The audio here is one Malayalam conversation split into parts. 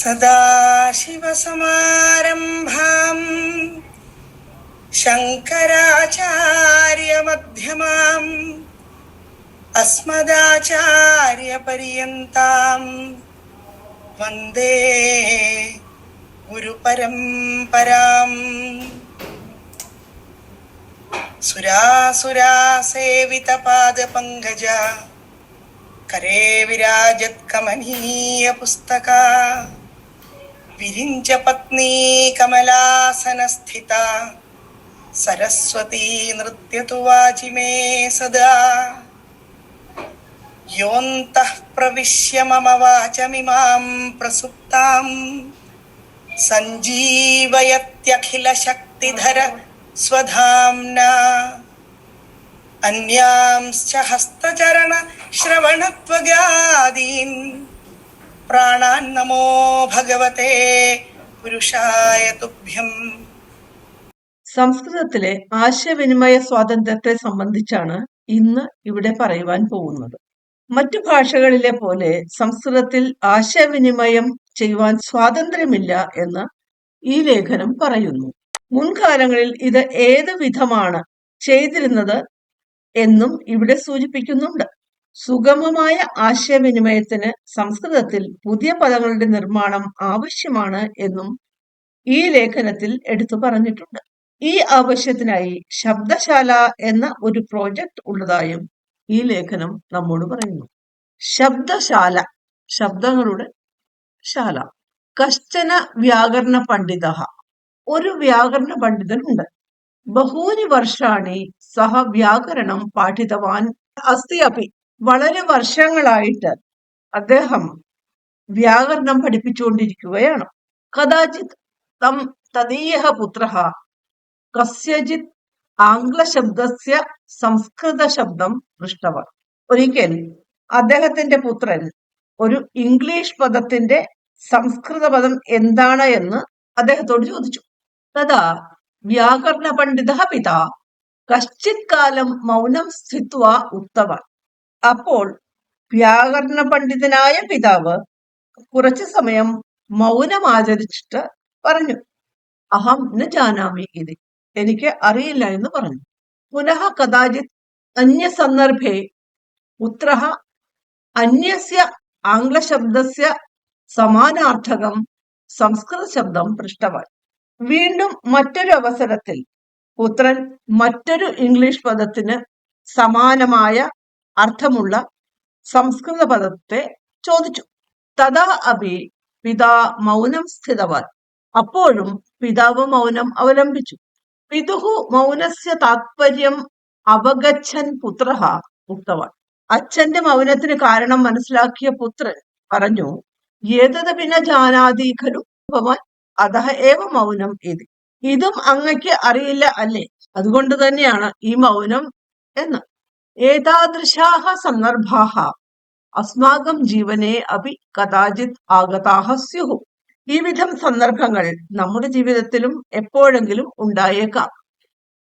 സദാശിവസമാരംഭാം ശങ്കരാചാര്യമധ്യമാം അസ്മദാചാര്യപര്യന്താം വന്ദേ ഗുരുപരംപരാം സുരാസുരാസേവിതപാദപങ്കജ കരേ വിരാജത്കമനീയ പുസ്തക വിരിഞ്ച പത്നീ കമലാസനസ്ഥിത. സരസ്വതീ നൃത്യതു വാചിമേ സദാ. യോന്തഃ പ്രവിശ്യ മമ വാചമിമാം പ്രസുപ്താം. സഞ്ജീവയത്യഖില ശക്തിധര സ്വധാംന. അന്യാംശ്ച ഹസ്തചരണ ശ്രവണത്വഗാദീൻ. പ്രാണാൻ നമോ ഭഗവതേ പുരുഷായ തുഭ്യം. സംസ്കൃതത്തിലെ ആശയവിനിമയ സ്വാതന്ത്ര്യത്തെ സംബന്ധിച്ചാണ് ഇന്ന് ഇവിടെ പറയുവാൻ പോകുന്നത്. മറ്റു ഭാഷകളിലെ പോലെ സംസ്കൃതത്തിൽ ആശയവിനിമയം ചെയ്യുവാൻ സ്വാതന്ത്ര്യമില്ല എന്ന് ഈ ലേഖനം പറയുന്നു. മുൻകാലങ്ങളിൽ ഇത് ഏത് വിധമാണ് ചെയ്തിരുന്നത് എന്നും ഇവിടെ സൂചിപ്പിക്കുന്നുണ്ട്. സുഗമമായ ആശയവിനിമയത്തിന് സംസ്കൃതത്തിൽ പുതിയ പദങ്ങളുടെ നിർമ്മാണം ആവശ്യമാണ് എന്നും ഈ ലേഖനത്തിൽ എടുത്തു പറഞ്ഞിട്ടുണ്ട്. ഈ ആവശ്യത്തിനായി ശബ്ദശാല എന്ന ഒരു പ്രോജക്റ്റ് ഉള്ളതായും ഈ ലേഖനം നമ്മോട് പറയുന്നു. ശബ്ദശാല ശബ്ദങ്ങളുടെ ശാല. കശ്ചന വ്യാകരണ പണ്ഡിത. ഒരു വ്യാകരണ പണ്ഡിതനുണ്ട്. ബഹൂനി വർഷാണി സഹ വ്യാകരണം പാഠിതവാൻ അസ്തി അപി വളരെ വർഷങ്ങളായിട്ട് അദ്ദേഹം വ്യാകരണം പഠിപ്പിച്ചുകൊണ്ടിരിക്കുകയാണ്. കഥാചിത് തം തദീയ പുത്ര കസ്യജിത് ആംഗ്ലശബ്ദസ്യ സംസ്കൃത ശബ്ദം പൃഷ്ടവർ ഒരിക്കൽ അദ്ദേഹത്തിന്റെ പുത്രൻ ഒരു ഇംഗ്ലീഷ് പദത്തിന്റെ സംസ്കൃത പദം എന്താണ് എന്ന് അദ്ദേഹത്തോട് ചോദിച്ചു. തഥാ വ്യാകരണ പണ്ഡിത പിത കശ്ചിത് കാലം മൗനം സ്ഥിത്വ ഉത്തവൻ അപ്പോൾ വ്യാകരണ പണ്ഡിതനായ പിതാവ് കുറച്ചു സമയം മൗനം ആചരിച്ചിട്ട് പറഞ്ഞു അഹം ന ജാനാമി ഇത്. എനിക്ക് അറിയില്ല എന്ന് പറഞ്ഞു. പുനഃ കഥാചിത് അന്യ സന്ദർഭേ പുത്ര അന്യസ്യ ആംഗ്ലശബ്ദസ്യ സമാനാർത്ഥകം സംസ്കൃത ശബ്ദം പൃഷ്ടവാൻ. വീണ്ടും മറ്റൊരു അവസരത്തിൽ പുത്രൻ മറ്റൊരു ഇംഗ്ലീഷ് പദത്തിന് സമാനമായ അർത്ഥമുള്ള സംസ്കൃത പദത്തെ ചോദിച്ചു. തഥാ അഭി പിതാ മൗനം സ്ഥിതവാൻ. അപ്പോഴും പിതാവ് മൗനം അവലംബിച്ചു. പിതുഹു മൗനസ്യ താത്പര്യം അവഗച്ഛൻ പുത്ര ഉക്തവാൻ. അച്ഛന്റെ മൗനത്തിന് കാരണം മനസ്സിലാക്കിയ പുത്രൻ പറഞ്ഞു ഏതത് പിന്നെ ജാനാതി ഭവാൻ അതഹ ഏവ മൗനം ഇത്. ഇതും അങ്ങക്ക് അറിയില്ല അല്ലേ? അതുകൊണ്ട് തന്നെയാണ് ഈ മൗനം എന്ന്. ഏതാദൃശാഹ सन्दर्भाः। അസ്മാകം ജീവനെ അഭി കഥാചിത് ആഗതാഹ സ്യുഹു ഈ വിധം സന്ദർഭങ്ങൾ നമ്മുടെ ജീവിതത്തിലും എപ്പോഴെങ്കിലും ഉണ്ടായേക്കാം।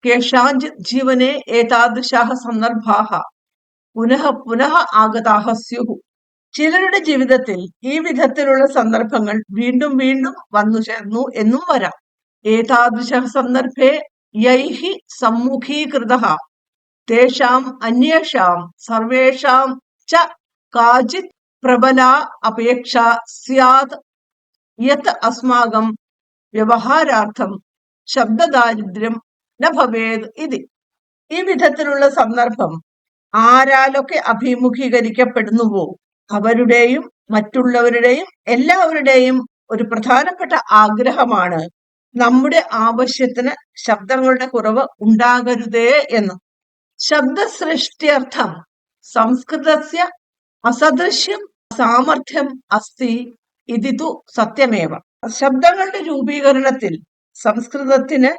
കേഷാഞ്ചിത് ജീവനെ ഏതാദൃശാഹ സന്ദർഭാഹ പുനഃ പുനഃ ആഗതാഹ സ്യുഹു ചിലരുടെ ജീവിതത്തിൽ ഈ വിധത്തിലുള്ള സന്ദർഭങ്ങൾ വീണ്ടും വീണ്ടും വന്നു ചേർന്നു എന്നും വരാം। ഏതാദൃശ സന്ദർഭേ യൈഹി സമ്മുഖീകൃത। തേഷാം അന്യേഷാം സർവേഷാം ച കാചിത് പ്രബല അപേക്ഷ സ്യാത്. യത് അസ്മാകം വ്യവഹാരാർത്ഥം ശബ്ദദാരിദ്ര്യം ന ഭവേത് ഇത്. ഈ വിധത്തിലുള്ള സന്ദർഭം ആരാലൊക്കെ അഭിമുഖീകരിക്കപ്പെടുന്നുവോ അവരുടെയും മറ്റുള്ളവരുടെയും എല്ലാവരുടെയും ഒരു പ്രധാനപ്പെട്ട ആഗ്രഹമാണ് നമ്മുടെ ആവശ്യത്തിന് ശബ്ദങ്ങളുടെ കുറവ് ഉണ്ടാകരുതേ എന്ന്. ശബ്ദസൃഷ്ടിയർത്ഥം. സംസ്കൃതസ്യ അസദൃശ്യം സാമർഥ്യം അസ്തി ഇതിതു സത്യമേവ. ശബ്ദങ്ങളുടെ രൂപീകരണത്തിൽ സംസ്കൃതത്തിന്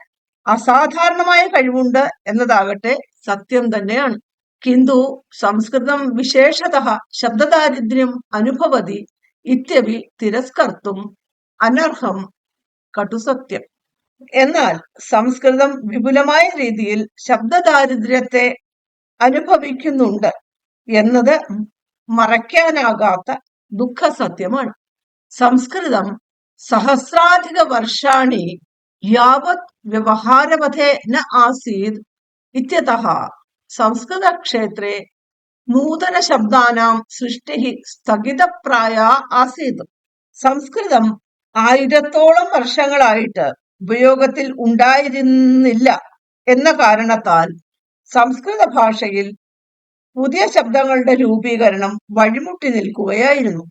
അസാധാരണമായ കഴിവുണ്ട് എന്നതാകട്ടെ സത്യം തന്നെയാണ്. കിന്തു സംസ്കൃതം വിശേഷത ശബ്ദദാരിദ്ര്യം അനുഭവതി ഇത്യവി തിരസ്കർത്തും അനർഹം കടുസത്യം എന്നാൽ സംസ്കൃതം വിപുലമായ രീതിയിൽ ശബ്ദദാരിദ്ര്യത്തെ അനുഭവിക്കുന്നുണ്ട് എന്നത് മറയ്ക്കാനാകാത്ത ദുഃഖസത്യമാണ്. സംസ്കൃതം സഹസ്രാധിക വർഷാണി യാവത് വ്യവഹാരപഥേ ന ആസീത് ഇത്യതः സംസ്കൃതക്ഷേത്രേ നൂതന ശബ്ദാനാം സൃഷ്ടി സ്ഥഗിതപ്രായ ആസീത്. സംസ്കൃതം ആയിരത്തോളം വർഷങ്ങളായിട്ട് ഉപയോഗത്തിൽ ഉണ്ടായിരുന്നില്ല എന്ന കാരണത്താൽ സംസ്കൃത ഭാഷയിൽ പുതിയ ശബ്ദങ്ങളുടെ രൂപീകരണം വഴിമുട്ടി നിൽക്കുകയായിരുന്നു.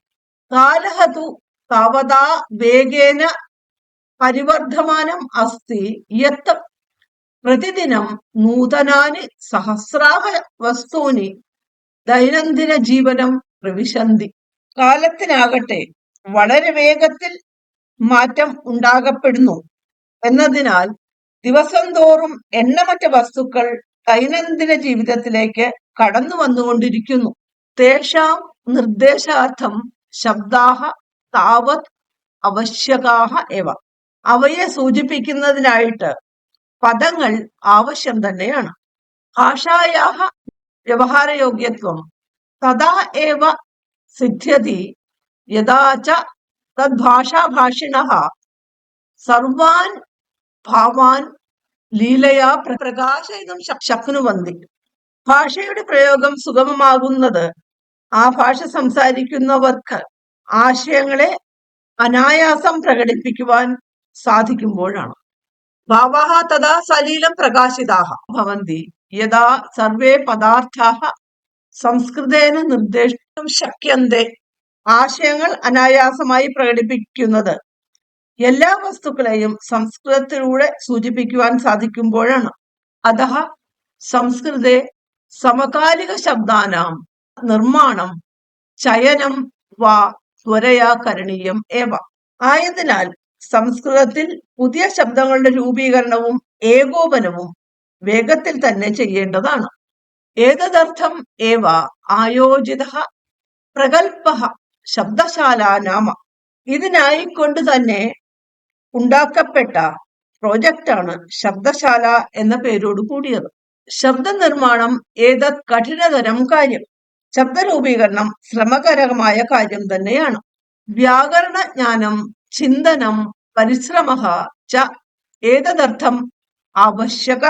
കാലഹതു തവതാ വേഗേന പരിവർദ്ധമാനം അസ്തി യത്ത്. പ്രതിദിനം നൂതനാനി സഹസ്രാഹ വസ്തൂനി ദൈനംദിന ജീവനം പ്രവിശന്തി. കാലത്തിനാകട്ടെ വളരെ വേഗത്തിൽ മാറ്റം ഉണ്ടാകപ്പെടുന്നു. എന്നതിനാൽ ദിവസം തോറും എണ്ണമറ്റ വസ്തുക്കൾ ദൈനംദിന ജീവിതത്തിലേക്ക് കടന്നു വന്നുകൊണ്ടിരിക്കുന്നു. തേഷാം നിർദ്ദേശാർത്ഥം ശബ്ദാഹ താവത് അവശ്യകാഹ എവ. അവയെ സൂചിപ്പിക്കുന്നതിനായിട്ട് പദങ്ങൾ ആവശ്യം തന്നെയാണ്. ഭാഷായാഹ വ്യവഹാരയോഗ്യത്വം തഥാ ഏവ സിദ്ധ്യതി യഥാ തദ്ഭാഷാഭാഷിണഃ. സർവാൻ ഭാവാൻ ലീലയാ പ്ര- പ്രകാശയിതും ശക്- ശക്നുവന്തി ഭാഷയുടെ പ്രയോഗം സുഗമമാകുന്നത് ആ ഭാഷ സംസാരിക്കുന്നവർക്ക് ആശയങ്ങളെ അനായാസം പ്രകടിപ്പിക്കുവാൻ സാധിക്കുമ്പോഴാണ്. ഭാവാഹ തഥാ സലീലം പ്രകാശിതാഹ ഭവന്തി. യഥാ സർവേ പദാർത്ഥാഹ സംസ്കൃതേന നിർദ്ദേശം ശക്യന്തേ. ആശയങ്ങൾ അനായാസമായി പ്രകടിപ്പിക്കുന്നത് എല്ലാ വസ്തുക്കളെയും സംസ്കൃതത്തിലൂടെ സൂചിപ്പിക്കുവാൻ സാധിക്കുമ്പോഴാണ്. അതഹ സംസ്കൃതേ സമകാലിക ശബ്ദാനാം നിർമ്മാണം ചയനം വാ ത്വരയാ കരണീയം ഏവ. ആയതിനാൽ സംസ്കൃതത്തിൽ പുതിയ ശബ്ദങ്ങളുടെ രൂപീകരണവും ഏകോപനവും വേഗത്തിൽ തന്നെ ചെയ്യേണ്ടതാണ്. ഏതദർത്ഥം ഏവ? ആയോജിത പ്രഗൽഭ ശബ്ദശാലാനാമ ഇതിനായിക്കൊണ്ട് തന്നെ ഉണ്ടാക്കപ്പെട്ട പ്രോജക്റ്റാണ് ശബ്ദശാല എന്ന പേരോട് കൂടിയത്. ശബ്ദ നിർമ്മാണം ഏത് കഠിനതരം കാര്യം? ശബ്ദരൂപീകരണം ശ്രമകരമായ കാര്യം തന്നെയാണ്. വ്യാകരണ ജ്ഞാനം ചിന്തനം പരിശ്രമ ച ഏതദർത്ഥം? ആവശ്യക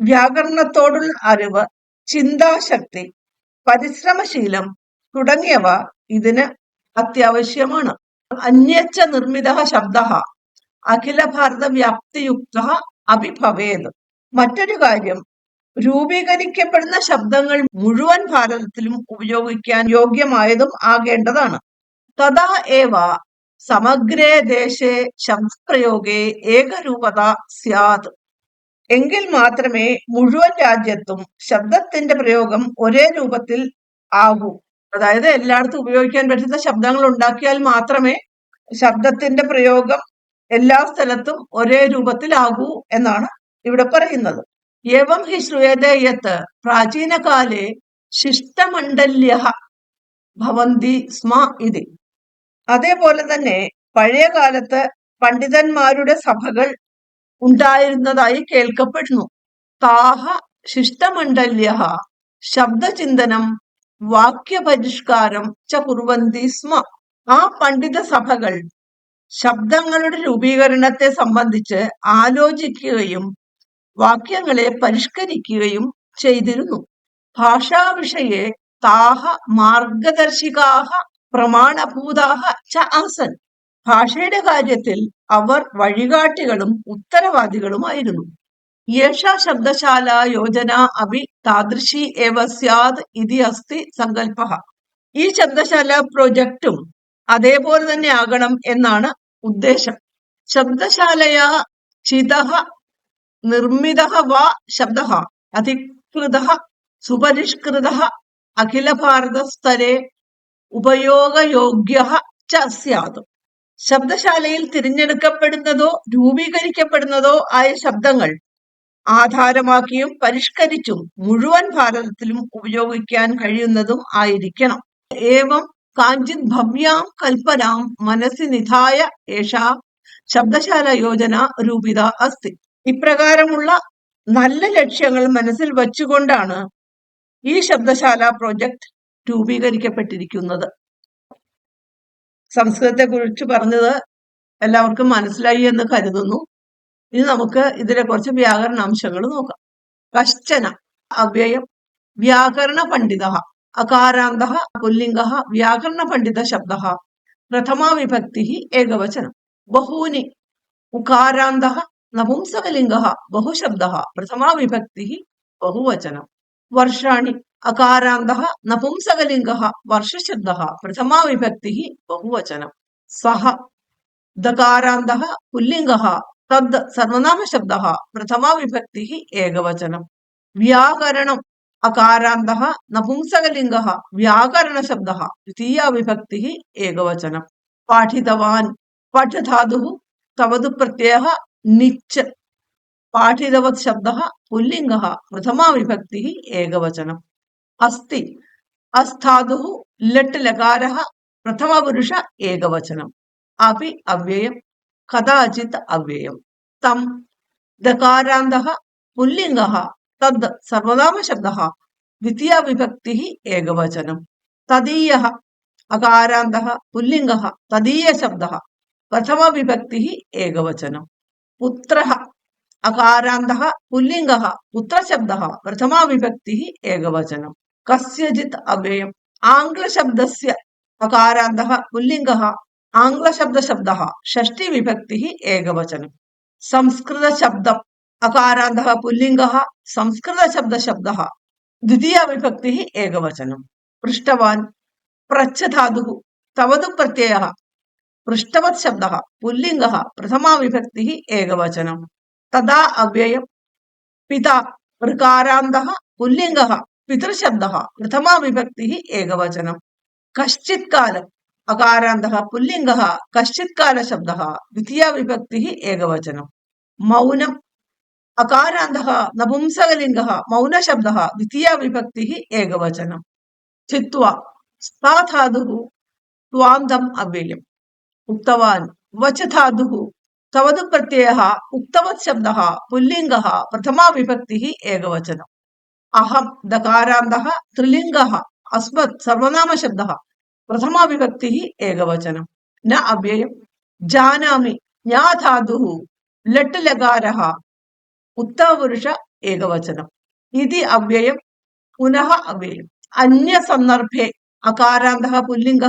വ്യാകരണത്തോടുള്ള അറിവ് ചിന്താശക്തി പരിശ്രമശീലം തുടങ്ങിയവ ഇതിന് അത്യാവശ്യമാണ്. അന്യച്ച നിർമ്മിത ശബ്ദ അഖില ഭാരത വ്യാപ്തിയുക്ത അഭിഭവേത്. മറ്റൊരു കാര്യം രൂപീകരിക്കപ്പെടുന്ന ശബ്ദങ്ങൾ മുഴുവൻ ഭാരതത്തിലും ഉപയോഗിക്കാൻ യോഗ്യമായതും ആകേണ്ടതാണ്. തഥാ ഏവ സമഗ്രേ ദേശേ ശബ്ദപ്രയോഗേ ഏകരൂപത സ്യാത്. എങ്കിൽ മാത്രമേ മുഴുവൻ രാജ്യത്തും ശബ്ദത്തിന്റെ പ്രയോഗം ഒരേ രൂപത്തിൽ ആകൂ. അതായത് എല്ലായിടത്തും ഉപയോഗിക്കാൻ പറ്റുന്ന ശബ്ദങ്ങൾ ഉണ്ടാക്കിയാൽ മാത്രമേ ശബ്ദത്തിന്റെ പ്രയോഗം എല്ലാ സ്ഥലത്തും ഒരേ രൂപത്തിലാകൂ എന്നാണ് ഇവിടെ പറയുന്നത്. ഏവം ഹി പ്രാചീനകാലെ പ്രാചീനകാലേ ശിഷ്ടമണ്ഡല്യ ഭവന്തി സ്മ ഇതി. അതേപോലെ തന്നെ പഴയ കാലത്ത് പണ്ഡിതന്മാരുടെ സഭകൾ ഉണ്ടായിരുന്നതായി കേൾക്കപ്പെടുന്നു. താഹ ശിഷ്ടമണ്ഡല്യ ശബ്ദചിന്തനം വാക്യപരിഷ്കാരം ച കുറുവന്തി സ്മ. ആ പണ്ഡിത സഭകൾ ശബ്ദങ്ങളുടെ രൂപീകരണത്തെ സംബന്ധിച്ച് ആലോചിക്കുകയും വാക്യങ്ങളെ പരിഷ്കരിക്കുകയും ചെയ്തിരുന്നു. ഭാഷാവിഷയെ താഹ മാർഗദർശികാഹ പ്രമാണഭൂതാഹ ച ആസൻ. ഭാഷയുടെ കാര്യത്തിൽ അവർ വഴികാട്ടികളും ഉത്തരവാദികളുമായിരുന്നു. യേഷ ശബ്ദശാല യോജന അഭി താദൃശി ഏവ സ്യാദ് ഇതി അസ്തി സങ്കല്പ ഈ ശബ്ദശാല പ്രൊജക്റ്റും അതേപോലെ തന്നെ ആകണം എന്നാണ് ഉദ്ദേശം. ശബ്ദശാലയ ചിത നിർമ്മിത വാ ശബ്ദ അധികൃത സുപരിഷ്കൃത അഖില ഭാരത സ്തരെ ഉപയോഗയോഗ്യ ച ശബ്ദശാലയിൽ തിരഞ്ഞെടുക്കപ്പെടുന്നതോ രൂപീകരിക്കപ്പെടുന്നതോ ആയ ശബ്ദങ്ങൾ ആധാരമാക്കിയും പരിഷ്കരിച്ചും മുഴുവൻ ഭാരതത്തിലും ഉപയോഗിക്കാൻ കഴിയുന്നതും ആയിരിക്കണം. ഏവം കാഞ്ചിത് ഭവ്യാം കൽപ്പനാം മനസ്സി നിധായ ഏഷാ ശബ്ദശാല യോജന രൂപിത അസ്തി ഇപ്രകാരമുള്ള നല്ല ലക്ഷ്യങ്ങൾ മനസ്സിൽ വച്ചുകൊണ്ടാണ് ഈ ശബ്ദശാല പ്രോജക്റ്റ് രൂപീകരിക്കപ്പെട്ടിരിക്കുന്നത്. സംസ്കൃതത്തെ കുറിച്ച് പറഞ്ഞത് എല്ലാവർക്കും മനസ്സിലായി എന്ന് കരുതുന്നു. ഇനി നമുക്ക് ഇതിലെ കുറച്ച് വ്യാകരണ അംശങ്ങൾ നോക്കാം. കശ്ചന അവ്യയം വ്യാകരണ പണ്ഡിത അകാരാന്ത പുല്ലിംഗ വ്യാകരണ പണ്ഡിത ശബ്ദ പ്രഥമാ വിഭക്തി ഏകവചനം. ബഹൂനി ഉകാരാന്ത നപുംസകലിംഗ ബഹുശബ്ദ. പ്രഥമാ വിഭക്തി ബഹുവചനം. വർഷാണി അകാരാന്ത നപുംസകലിംഗ വർഷശബ്ദ. പ്രഥമാ വിഭക്തി ബഹുവചനം. സഹ ദകാരാന്ത പുല്ലിംഗ തദ് സർവനാമശബ്ദ. പ്രഥമാ വിഭക്തി ഏകവചനം. വ്യാകരണം അകാരാന്ത നപുംസകലിംഗ വ്യാകരണശബ്ദ ദ്വിതീയ വിഭക്തി ഏകവചനം. പാഠിതവാൻ പഠധാതു തവതു പ്രത്യയ നിച്ച്. പാഠിതവത് ശബ്ദ പുല്ലിംഗ പ്രഥമാ വിഭക്തി ഏകവചനം. അസ്തി അസ്ഥാതു ലട്ട് ലകാര പ്രഥമപുരുഷ ഏകവചനം. അപി അവ്യയം കഥാചിത് അവ്യയം. തം ദകാരാന്ത പുല്ലിംഗ തദ് സർവനാമശബ്ദ ദ്വിതീയ വിഭക്തി ഏകവചനം തദീയ അകാരാന്ത പുല്ലിംഗ തദീയ ശബ്ദ പ്രഥമ വിഭക്തി ഏകവചനം പുത്ര അകാരാന്ത പുല്ലിംഗ പുത്രശബ്ദ പ്രഥമ വിഭക്തി ഏകവചനം കസ്യജിത് അവ്യയം ആംഗ്ലശബ്ദസ്യ അകാരാന്ത പുല്ലിംഗ ആംഗ്ലശബ്ദശബ്ദ ഷഷ്ടി വിഭക്തി ഏകവചനം സംസ്കൃത ശബ്ദം അകാരാന്ത പുല്ലിംഗ സംസ്കൃത ശബ്ദ ശബ്ദ ദ്വിതീയ വിഭക്തി ഏകവചനം. പൃഷ്ടവാൻ പ്രച്ഛധാതു തവതു പ്രത്യയ പൃഷ്ടവത് ശബ്ദ പുല്ലിംഗ പ്രഥമാ വിഭക്തി ഏകവചനം. തഥാ അവ്യയം പിത ഋകാരാന്ത പുല്ലിംഗ പിതൃശബ്ദ പ്രഥമാ വിഭക്തി ഏകവചനം. കശ്ചിത് കാലം അകാരാന്ത പുല്ലിംഗ കശ്ചിത് കാല ശബ്ദ ദ്വിതീയ വിഭക്തി ഏകവചനം. മൗനം അകാരാന്ത നപുംസകലിംഗ മൗനശബ്ദ ദ്വിതീയ വിഭക്തി ഏകവചനം. ചിത്വ സ്ഥാധാതു ത്വാന്തം അവ്യയം ഉക്തവാൻ വചധാതു തവതു പ്രത്യയ ഉക്തവത് ശബ്ദ പുല്ലിംഗ പ്രഥമാ വിഭക്തി ഏകവചനം. അഹം ദകാരാന്ത ത്രിലിംഗ അസ്മത് സർവനാമശബ്ദ പ്രഥമാ വിഭക്തി ഏകവചനം. ന അവ്യയം ജാനാമി ജ്ഞാധാതു ലട്ട് ലകാര ഉത്തമപുരുഷ ഏകവചനം. ഇതി അവ്യയം പുനഃ അവ്യയം. അന്യസന്ദർഭേ അകാരാന്ത പുല്ലിംഗ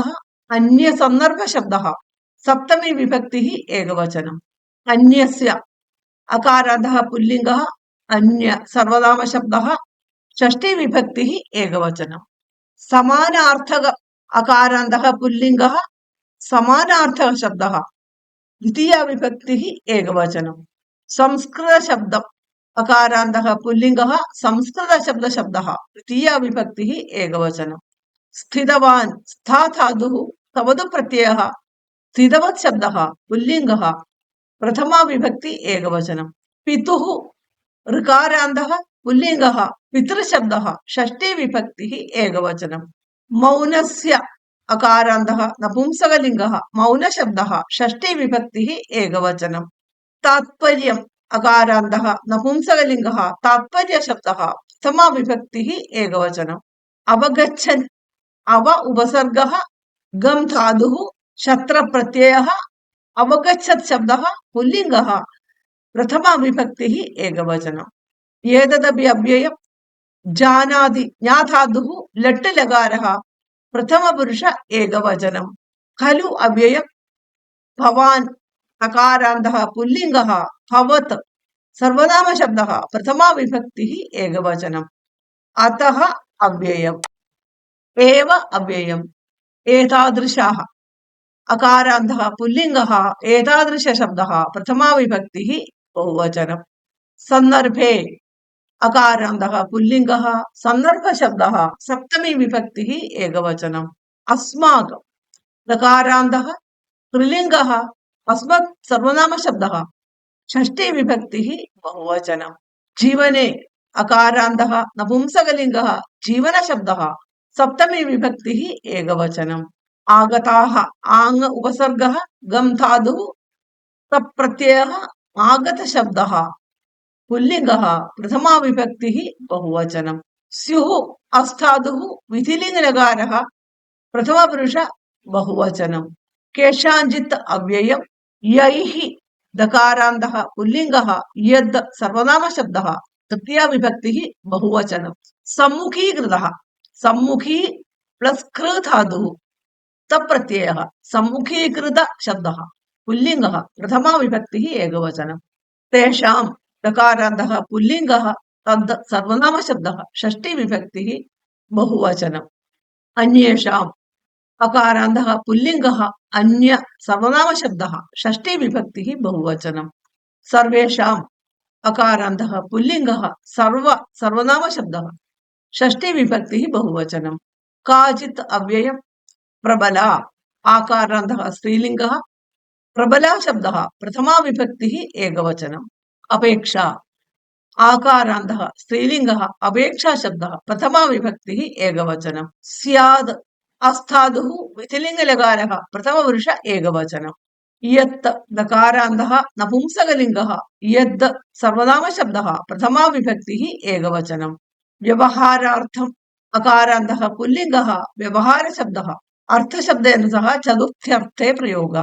അന്യസന്ദർഭശബ്ദ സപ്തമി വിഭക്തി ഏകവചനം. അന്യസ്യ അകാരാന്ത പുല്ലിംഗ അന്യ സർവനാമശബ്ദ ഷഷ്ടി വിഭക്തി ഏകവചനം. സമാനാർത്ഥക അകാരാന്ത പുല്ലിംഗ സമാനാർത്ഥക ശബ്ദ ദ്വിതീയ വിഭക്തി ഏകവചനം. സംസ്കൃത ശബ്ദം അകാരാന്ത പുല്ലിംഗ സംസ്കൃത ശബ്ദ ശബ്ദ ദ്വിതീയ വിഭക്തി ഏകവചനം. സ്ഥിതവാൻ സ്ഥാധാതു തവതു പ്രത്യയ സ്ഥിതവത് ശബ്ദ പുല്ലിംഗ പ്രഥമാ വിഭക്തി ഏകവചനം. പിതു ഋകാരാന്ത പുല്ലിംഗ പിതൃശബ്ദ ഷഷ്ടി വിഭക്തി ഏകവചനം. മൗനസ്യ അകാരാന്ത നപുംസകലിംഗ മൗനശബ്ദ ഷഷ്ടി വിഭക്തി ഏകവചനം. താത്പര്യം അകാരാന്ത നപുംസകലിംഗ താത്പര്യ ശബ്ദ പ്രഥമാ വിഭക്തി ഏകവചനം. അവഗച്ഛൻ അവ ഉപസർഗ ഗം ധാതു ശത്രപ്രത്യയ അവഗച്ഛത് ശബ്ദ പുല്ലിംഗ പ്രഥമാ വിഭക്തി ഏകവചനം. ഏതദപി അവ്യയം ജാനാതി ജ്ഞാധാതു ലട്ട് ലകാര പ്രഥമപുരുഷ ഏകവചനം. ഖലു അവ്യയം ഭവാൻ ഹകാരാന്ത പുല്ലിംഗ ഭവത് സർവനാമ ശബ്ദ പ്രഥമാ വിഭക്തി ഏകവചനം അത അവ്യയം ഏവ അവ്യയം ഏതാദൃശ അകാരാന്ത പുല്ലിംഗ ഏതാദൃശ ശബ്ദ പ്രഥമാ വിഭക്തി ബഹുവചനം സന്ദർഭേ അകാരാന്ത പുല്ലിംഗ സന്ദർഭശബ്ദ സപ്തമി വിഭക്തി ഏകവചനം അസ്മാകം ദകാരാന്ത ത്രിലിംഗ अस्मत् सर्वनामशब्दः षष्ठी विभक्तिः बहुवचनं जीवने अकारान्तः नपुंसकलिङ्गः जीवनशब्दः सप्तमी विभक्तिः एकवचनम् आगताः आङ् उपसर्गः गम् धातुः तप्रत्ययः आगतशब्दः पुल्लिङ्गः प्रथमा विभक्तिः बहुवचनं स्युः अस्थादुः विधिलिङ्गनकारः प्रथमपुरुष बहुवचनं केषाञ्चित् अव्ययं യൈഹി ദകാരാന്ത പുല്ലിംഗ യദ് സർവനാമശബ്ദः തൃതീയ വിഭക്തി ബഹുവചനം. സമ്മുഖീകൃത സമ്മുഖീ പ്ലസ് കൃ ധാതു തപ്രത്യയ സമ്മുഖീകൃത ശബ്ദ പുല്ലിംഗ പ്രഥമാ വിഭക്തി ഏകവചനം. തേഷാം ദകാരാന്ത പുല്ലിംഗ തദ് സർവനാമശബ്ദः ഷഷ്ടി വിഭക്തി ബഹുവചനം. അന്യേഷാം അകാരാന്തः പുല്ലിംഗ അന്യ സർവനാമശബ്ദः ഷഷ്ടി വിഭക്തി ബഹുവചനം. സർവേഷാം അകാരാന്തः പുല്ലിംഗ സർവ സർവനാമശബ്ദः ഷഷ്ടി വിഭക്തി ബഹുവചനം. കാചിത് അവ്യയം പ്രബല ആകാരാന്തः സ്ത്രീലിംഗ പ്രബല ശബ്ദ പ്രഥമാ വിഭക്തി ഏകവചനം. അപേക്ഷ ആകാരാന്തः സ്ത്രീലിംഗ അപേക്ഷാ ശബ്ദ പ്രഥമാ വിഭക്തി ഏകവചനം. സ്യാദ് അസ്ഥാതുः വിധിലിംഗലകാരः പ്രഥമപുരുഷ ഏകവചനം. യത്ത് ദകാരാന്തः നപുംസകലിംഗः യദ് സർവനാമശബ്ദः പ്രഥമാ വിഭക്തി ഏകവചനം. വ്യവഹാരാർത്ഥം അകാരാന്തः പുല്ലിംഗः വ്യവഹാരശബ്ദः അർത്ഥശബ്ദേന സഹ ചതുർത്ഥ്യർത്ഥേ പ്രയോഗ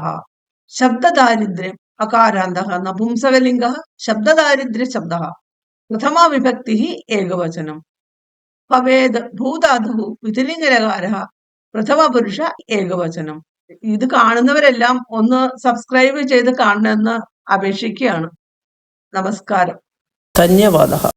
ശബ്ദദാരിദ്ര്യം അകാരാന്തः നപുംസകലിംഗः ശബ്ദദാരിദ്ര്യശബ്ദः പ്രഥമാ വിഭക്തി ഏകവചനം. ഭവേത് ഭൂധാതുः വിധിലിംഗലകാരः പ്രഥമ പുരുഷ ഏകവചനം. ഇത് കാണുന്നവരെല്ലാം ഒന്ന് സബ്സ്ക്രൈബ് ചെയ്ത് കാണണമെന്ന് അപേക്ഷിക്കുകയാണ്. നമസ്കാരം. ധന്യവാദ.